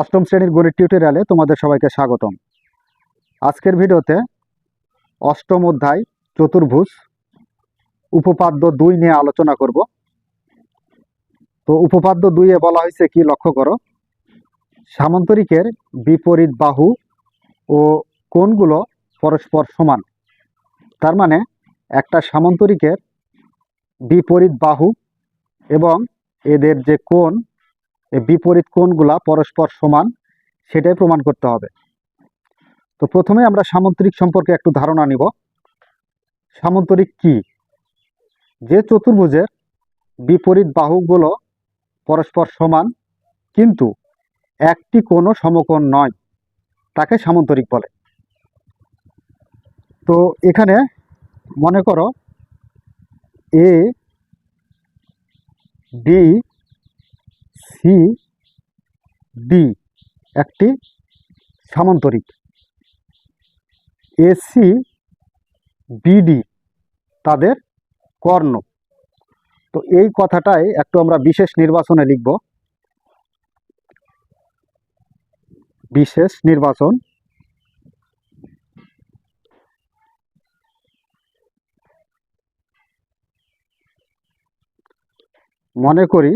অষ্টম শ্রেণির গণিত টিউটোরিয়ালে তোমাদের সবাইকে স্বাগতম। আজকের ভিডিওতে অষ্টম অধ্যায়, চতুর্ভুজ, উপপাদ্য দুই নিয়ে আলোচনা করব। তো উপপাদ্য দুইয়ে বলা হয়েছে কি, লক্ষ্য করো, সামান্তরিকের বিপরীত বাহু ও কোণগুলো পরস্পর সমান। তার মানে একটা সামান্তরিকের বিপরীত বাহু এবং এদের যে কোণ এই বিপরীত কোণগুলা পরস্পর সমান, সেটাই প্রমাণ করতে হবে। তো প্রথমে আমরা সামান্তরিক সম্পর্কে একটু ধারণা নিব। সামান্তরিক কি? যে চতুর্ভুজের বিপরীত বাহুগুলো পরস্পর সমান, কিন্তু একটি কোনো সমকোণ নয়, তাকে সামান্তরিক বলে। তো এখানে মনে করো, এ, বি সি, ডি, একটি সামান্তরিক। এসি বিডি তাদের কর্ণ। তো এই কথাটাই একটু আমরা বিশেষ নির্বাচনে লিখব। বিশেষ নির্বাচন। মনে করি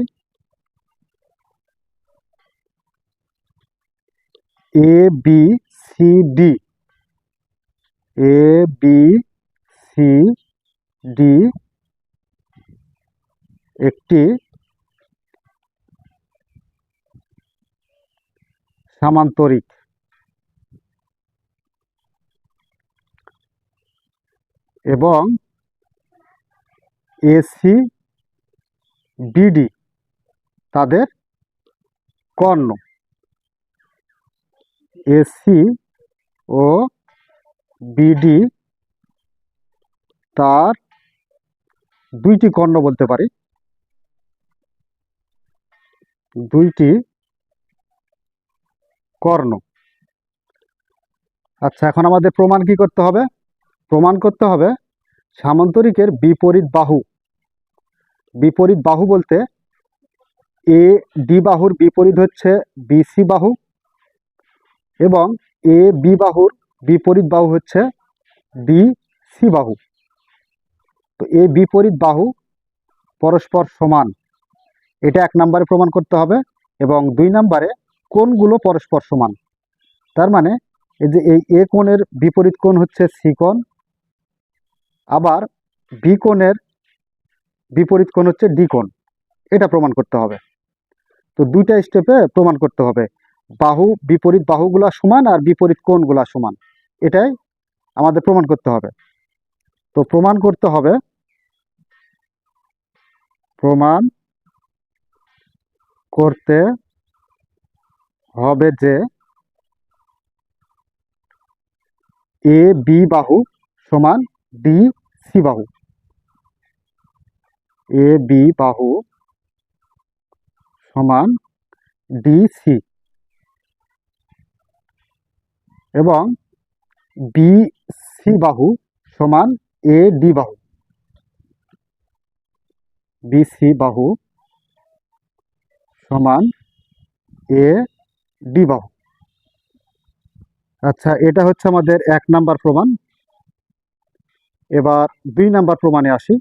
A B C D A B C D একটি সামান্তরিক। এবং এসি বিডি তাদের কর্ণ। এসি ও বিডি তার দুইটি কর্ণ বলতে পারি। দুইটি কর্ণ। আচ্ছা এখন আমাদের প্রমাণ কি করতে হবে? প্রমাণ করতে হবে সামান্তরিকের বিপরীত বাহু। বিপরীত বাহু বলতে এ ডি বাহুর বিপরীত হচ্ছে বিসি বাহু। এবং এ বি বাহুর বিপরীত বাহু হচ্ছে ডি সি বাহু। তো এ বিপরীত বাহু পরস্পর সমান। এটা এক নম্বরে প্রমাণ করতে হবে এবং দুই নম্বরে কোণগুলো পরস্পর সমান। তার মানে এই যে এই এ কোণের বিপরীত কোণ হচ্ছে সি কোণ, আবার বি কোণের বিপরীত কোণ হচ্ছে ডি কোণ। এটা প্রমাণ করতে হবে। তো দুইটা স্টেপে প্রমাণ করতে হবে। বাহু, বিপরীত বাহুগুলা সমান আর বিপরীত কোণগুলা সমান। এটাই আমাদের প্রমাণ করতে হবে। তো প্রমাণ করতে হবে। প্রমাণ করতে হবে যে এ, বি বাহু সমান ডি সি বাহু। এ, বি বাহু সমান ডি সি। এবং বি সি বাহু সমান এ ডি বাহু। বি সি বাহু সমান এ ডি বাহু। আচ্ছা এটা হচ্ছে আমাদের এক নাম্বার প্রমাণ। এবার দুই নাম্বার প্রমাণে আসি।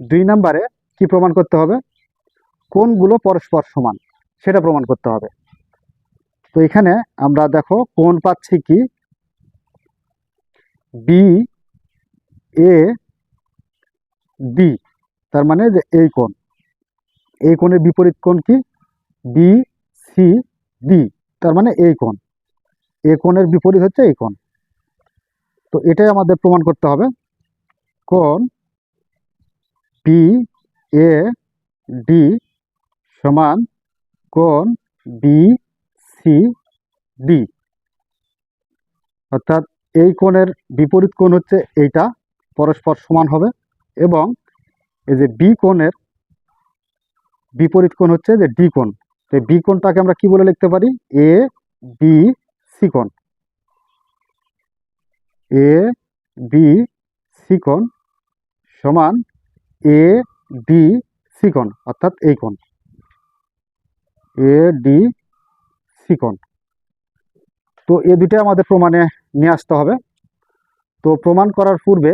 দুই নাম্বারে কি প্রমাণ করতে হবে? কোনগুলো পরস্পর সমান? সেটা প্রমাণ করতে হবে। তো এখানে আমরা দেখো কোন পাচ্ছি কি? বি এ ডি তার মানে যে এই কোণ। এই কোণের বিপরীত কোণ কি? বি সি ডি তার মানে এই কোণ। এ কোণের বিপরীত হচ্ছে এই কোণ। তো এটাই আমাদের প্রমাণ করতে হবে। কোণ বি এ ডি সমান কোণ বি সি, ডি। অর্থাৎ এই কোণের বিপরীত কোণ হচ্ছে এইটা, পরস্পর সমান হবে। এবং এই যে বি কোণের বিপরীত কোণ হচ্ছে যে ডি কোণ। তো বি কোণটাকে আমরা কি বলে লিখতে পারি? এ, বি, সি কোণ। এ, বি, সি কোণ সমান এ, ডি, সি কোণ, অর্থাৎ এই কোণ। এ, ডি সিকোণ তো এ দুটো আমাদের প্রমাণে নিয়ে আসতে হবে। তো প্রমাণ করার পূর্বে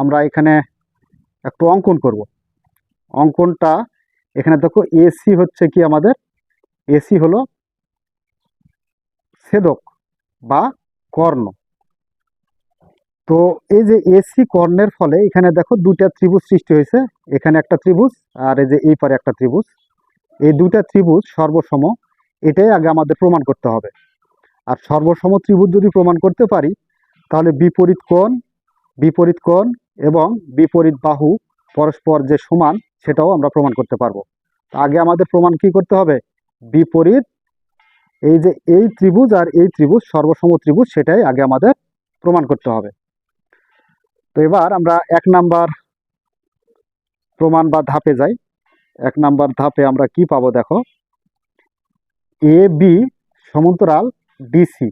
আমরা এখানে একটু অঙ্কন করব। অঙ্কনটা এখানে দেখো এসি হচ্ছে কি আমাদের? এসি হলো ছেদক বা কর্ণ। তো এই যে এসি কর্ণের ফলে এখানে দেখো দুটা ত্রিভুজ সৃষ্টি হয়েছে। এখানে একটা ত্রিভুজ আর এই যে এই পারে একটা ত্রিভুজ। এই দুটা ত্রিভুজ সর্বসম এটাই আগে আমাদের প্রমাণ করতে হবে। আর সর্বসম ত্রিভুজ যদি প্রমাণ করতে পারি, তাহলে বিপরীত কোণ বিপরীত কোণ এবং বিপরীত বাহু পরস্পর যে সমান, সেটাও আমরা প্রমাণ করতে পারব। আগে আমাদের প্রমাণ কি করতে হবে? বিপরীত, এই যে এই ত্রিভুজ আর এই ত্রিভুজ, সর্বসম ত্রিভুজ, সেটাই আগে আমাদের প্রমাণ করতে হবে। তো এবার আমরা এক নাম্বার প্রমাণ বা ধাপে যাই। এক নাম্বার ধাপে আমরা কি পাবো দেখো? এ বি সমান্তরাল ডিসি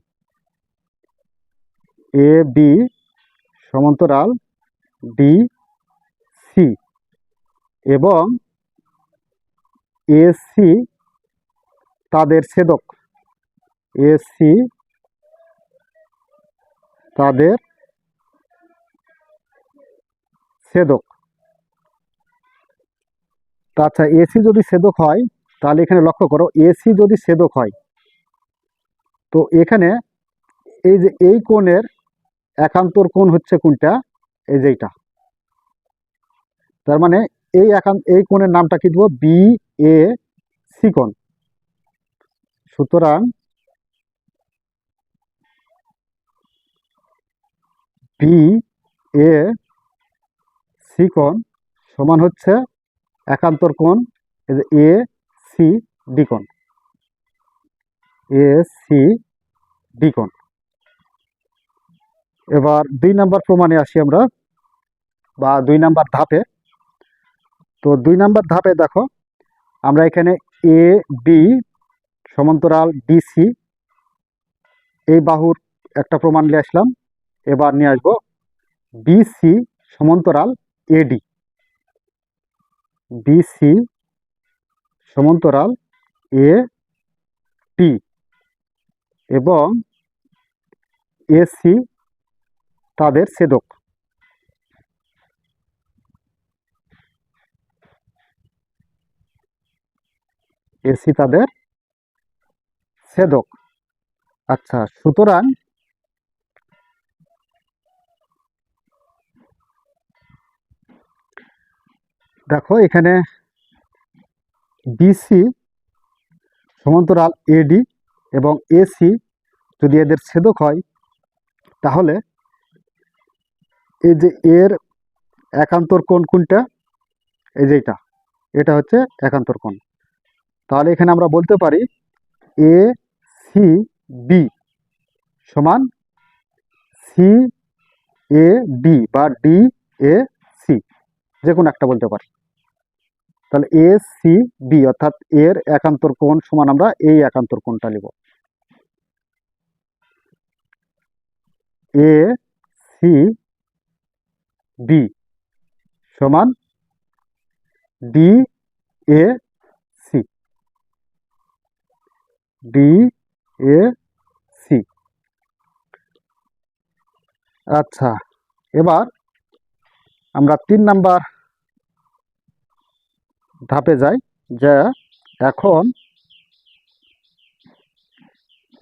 এ বি সমান্তরাল ডি সি এবং এসি তাদের ছেদক। এসি তাদের ছেদক। আচ্ছা এসি যদি ছেদক হয় তাহলে এখানে লক্ষ্য করো এসি যদি ছেদক হয়, তো এখানে এই যে এই কোণের একান্তর কোণ হচ্ছে কোনটা? এই যে এইটা। তার মানে এই একান্ত এই কোণের নামটা কি দেবো? বি এ সি কোণ। সুতরাং বি এ সি কোণ সমান হচ্ছে একান্তর কোণ এ সি ডি কোণ এ সি ডি কোণ এবার দুই নাম্বার প্রমাণে আসি আমরা, বা দুই নাম্বার ধাপে। তো দুই নাম্বার ধাপে দেখো, আমরা এখানে এ বি সমান্তরাল ডিসি এই বাহুর একটা প্রমাণ নিয়ে আসলাম। এবার নিয়ে আসব বিসি সমান্তরাল এডি বিসি সমান্তরাল এ টি এবং এসি তাদের ছেদক। এসি তাদের ছেদক। আচ্ছা সুতরাং দেখো এখানে বিসি সমান্তরাল এডি এবং এসি যদি এদের ছেদক হয়, তাহলে এই যে এর একান্তর কোণ কোনটা? এই যে এটা। এটা হচ্ছে একান্তর কোণ। তাহলে এখানে আমরা বলতে পারি এ সি বি সমান সি এ বি বা ডি এ সি যে কোনো একটা বলতে পারি। তাহলে এ সি বি অর্থাৎ এর একান্তর কোণ সমান আমরা এই একান্তর কোণটা নিব। এ সি বি সমান D A C D A C আচ্ছা এবার আমরা তিন নাম্বার ধাপে যাই যে এখন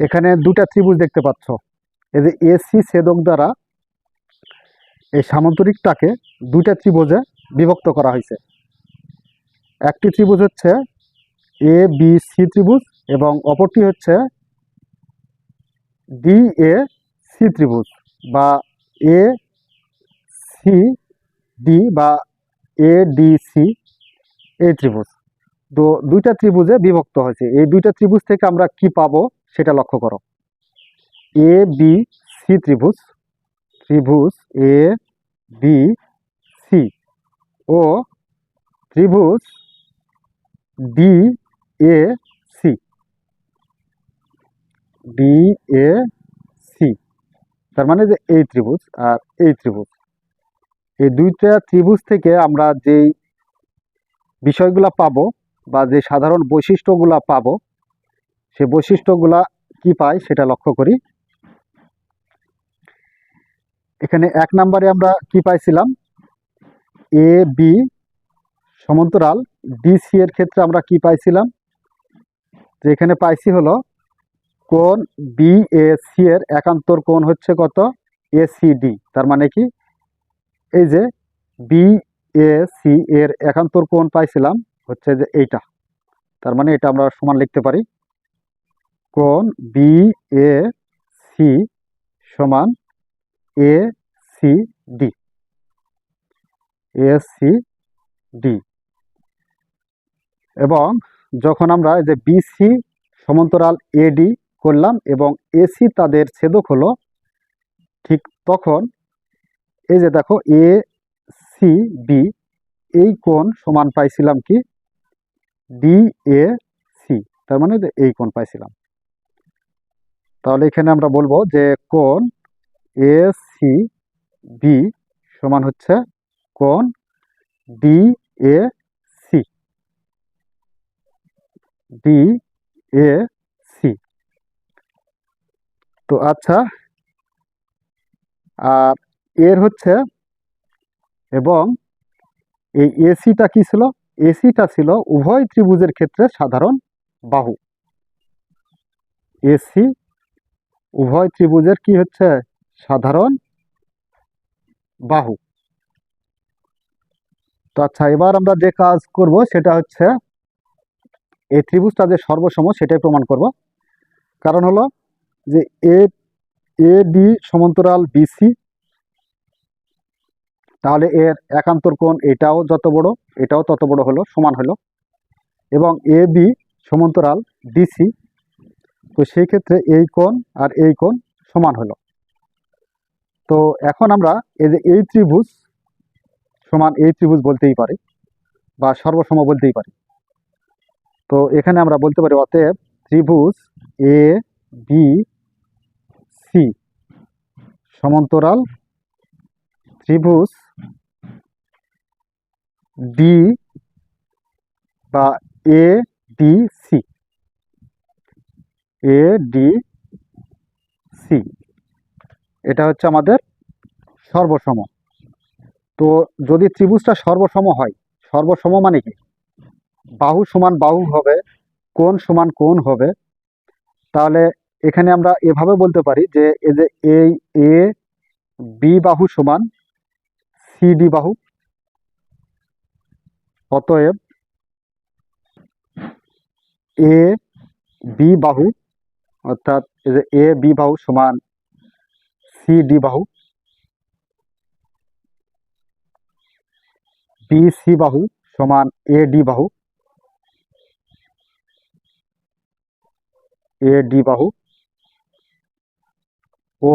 এখানে দুটা ত্রিভুজ দেখতে পাচ্ছ। এই যে এসি ছেদক দ্বারা এই সামান্তরিকটাকে দুইটা ত্রিভুজে বিভক্ত করা হয়েছে। একটি ত্রিভুজ হচ্ছে এ বি সি ত্রিভুজ এবং অপরটি হচ্ছে ডি এ সি ত্রিভুজ বা এ সি ডি বা এ ডি সি এই ত্রিভুজ। তো দুইটা ত্রিভুজে বিভক্ত হয়েছে। এই দুইটা ত্রিভুজ থেকে আমরা কি পাবো সেটা লক্ষ্য করো। এ বি সি ত্রিভুজ। ত্রিভুজ এ বি সি ও ত্রিভুজ D A C D A C তার মানে যে এই ত্রিভুজ আর এই ত্রিভুজ। এই দুইটা ত্রিভুজ থেকে আমরা যেই বিষয়গুলা পাবো বা যে সাধারণ বৈশিষ্ট্যগুলা পাবো, সে বৈশিষ্ট্যগুলা কি পাই সেটা লক্ষ্য করি। এখানে এক নম্বরে আমরা কি পাইছিলাম? এ, বি সমান্তরাল ডিসি এর ক্ষেত্রে আমরা কি পাইছিলাম? যে এখানে পাইছি হলো কোন বি এ সি এর একান্তর কোণ হচ্ছে কত? এ সি ডি তার মানে কি? এই যে বি এ সি এর একান্তর কোণ পাইছিলাম হচ্ছে যে এইটা। তার মানে এটা আমরা সমান লিখতে পারি। কোণ বি এ সি সমান A C D A C D এবং যখন আমরা যে বিসি সমান্তরাল এডি করলাম এবং এসি তাদের ছেদক হলো, ঠিক তখন এই যে দেখো এ সি, বি, এই কোণ সমান পাইছিলাম কি? D, A, C. তার মানে এই কোণ পাইছিলাম। তাহলে এখানে আমরা বলব যে কোণ এ, সি, বি সমান হচ্ছে কোণ D, A, C. D, A, C. তো আচ্ছা আর এর হচ্ছে এবং এই এসিটা কি ছিল? এসিটা ছিল উভয় ত্রিভুজের ক্ষেত্রে সাধারণ বাহু। এসি উভয় ত্রিভুজের কি হচ্ছে? সাধারণ বাহু। তো আচ্ছা এবার আমরা যে কাজ করব সেটা হচ্ছে এই ত্রিভুজটা যে সর্বসম সেটাই প্রমাণ করব। কারণ হলো যে এ এ ডি সমান্তরাল বিসি তাহলে এর একান্তর কোণ এটাও যত বড়, এটাও তত বড় হলো, সমান হলো। এবং এ বি সমান্তরাল ডিসি। তো সেই ক্ষেত্রে এই কোণ আর এই কোণ সমান হলো। তো এখন আমরা এই যে এই ত্রিভুজ সমান এই ত্রিভুজ বলতেই পারি, বা সর্বসম বলতেই পারি। তো এখানে আমরা বলতে পারি অতএব ত্রিভুজ এ, বি, সি সমান্তরাল ত্রিভুজ ডি বা A D C A D C এটা হচ্ছে আমাদের সর্বসম। তো যদি ত্রিভুজটা সর্বসম হয়, সর্বসম মানে কি? বাহু সমান বাহু হবে, কোণ সমান কোণ হবে। তাহলে এখানে আমরা এভাবে বলতে পারি যে এই যে এ বি বাহু সমান সিডি বাহু। অতএব এ বি বাহু, অর্থাৎ এই যে এ বি বাহু সমান সিডি বাহু, বি সি বাহু সমান এ ডি বাহু, এ ডি বাহু, ও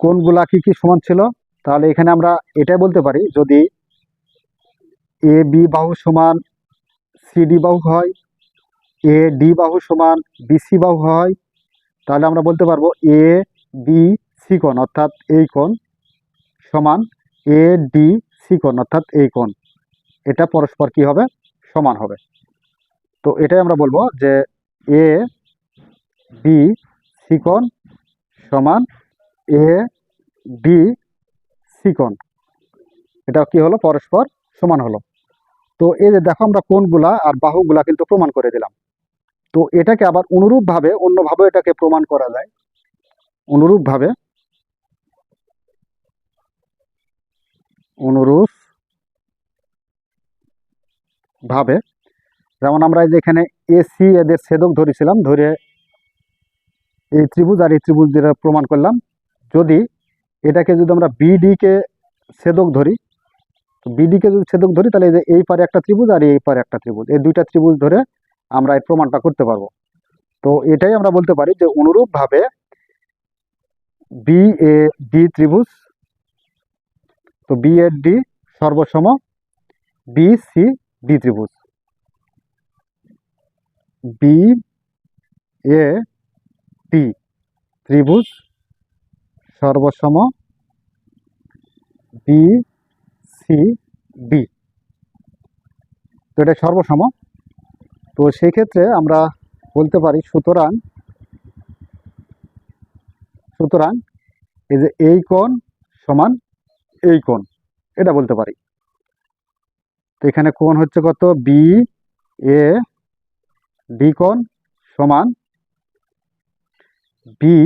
কোনগুলা কি কি সমান ছিল? তাহলে এখানে আমরা এটাই বলতে পারি, যদি এ বি বাহু সমান সিডি বাহু হয়, এ ডি বাহু সমান বিসি বাহু হয়, তাহলে আমরা বলতে পারব এ বি সি কোণ, অর্থাৎ এই কোণ সমান এ ডি সি কোণ, অর্থাৎ এই কোণ। এটা পরস্পর কি হবে? সমান হবে। তো এটাই আমরা বলব যে এ বি সি কোণ সমান এ ডি সি কোণ। এটা কি হলো? পরস্পর সমান হলো। তো এই যে দেখো আমরা কোণগুলা আর বাহুগুলা কিন্তু প্রমাণ করে দিলাম। তো এটাকে আবার অনুরূপভাবে অন্যভাবে এটাকে প্রমাণ করা যায়। অনুরূপভাবে অনুরূপ ভাবে যেমন আমরা এই যে এখানে এসি এদের ছেদক ধরেছিলাম, ধরে এই ত্রিভুজ আর এই ত্রিভুজ দিয়ে প্রমাণ করলাম। যদি এটাকে যদি আমরা বিডি কে ছেদক ধরি তো বিডি কে যদি ছেদক ধরি, তাহলে এই পারে একটা ত্রিভুজ আর এই পারে একটা ত্রিভুজ। এই দুইটা ত্রিভুজ ধরে আমরা এই প্রমাণটা করতে পারব। তো এটাই আমরা বলতে পারি যে অনুরূপভাবে বি এ ডি ত্রিভুজ, তো বি এ ডি সর্বসম বি সি ডি ত্রিভুজ। বি এ ডি ত্রিভুজ, সর্বসম বি সি ডি। তো এটা সর্বসম। তো সেই ক্ষেত্রে আমরা বলতে পারি সুতরাং সুতরাং এই যে এই কোণ সমান এই কোণ, এটা বলতে পারি। তো এখানে কোণ হচ্ছে কত? বি এ ডি কোণ সমান বি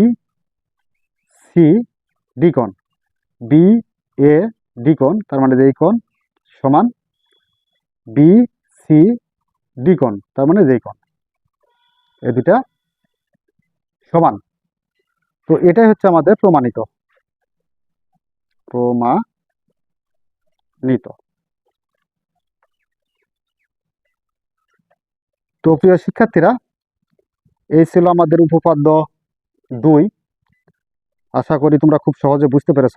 সি ডি কোণ। বি এ ডি কোণ, তার মানে যে এই কোণ সমান বি সি ডি কোণ, তার মানে যেই কোণ। এই দুটা সমান। তো এটাই হচ্ছে আমাদের প্রমাণিত। প্রমাণিত। তো প্রিয় শিক্ষার্থীরা, এই ছিল আমাদের উপপাদ্য দুই। আশা করি তোমরা খুব সহজে বুঝতে পেরেছ।